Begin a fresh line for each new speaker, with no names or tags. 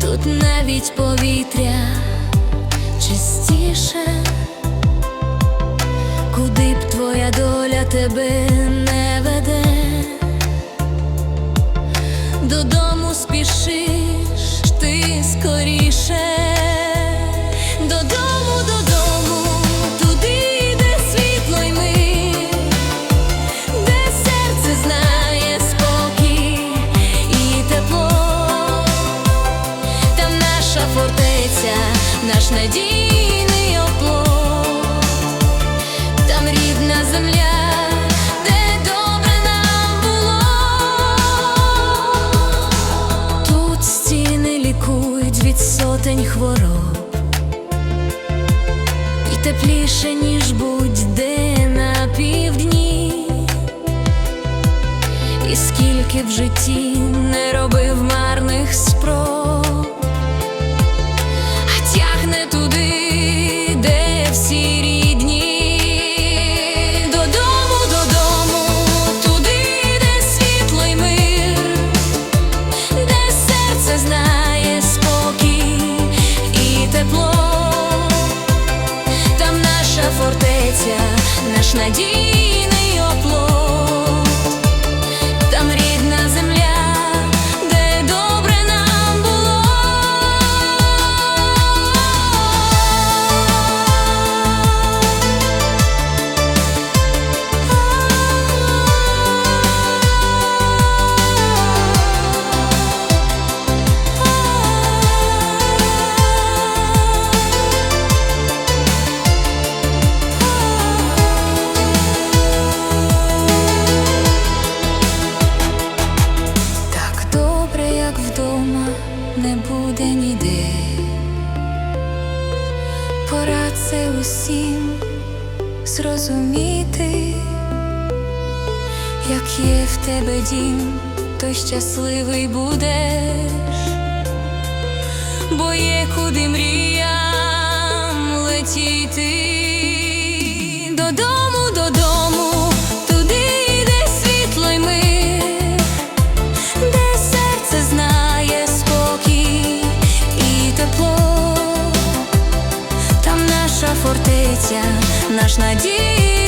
тут навіть повітря чистіше, куди б твоя доля тебе не веде, додому спішиш ти скоріше. Додому, фортеця, наш надійний оплот, там рідна земля, від сотень хвороб. І тепліше, ніж фортеця, наш надійний усім зрозуміти, як є в тебе дім, то щасливий будеш, бо є куди мріям летіти. Фортеця, наш надій.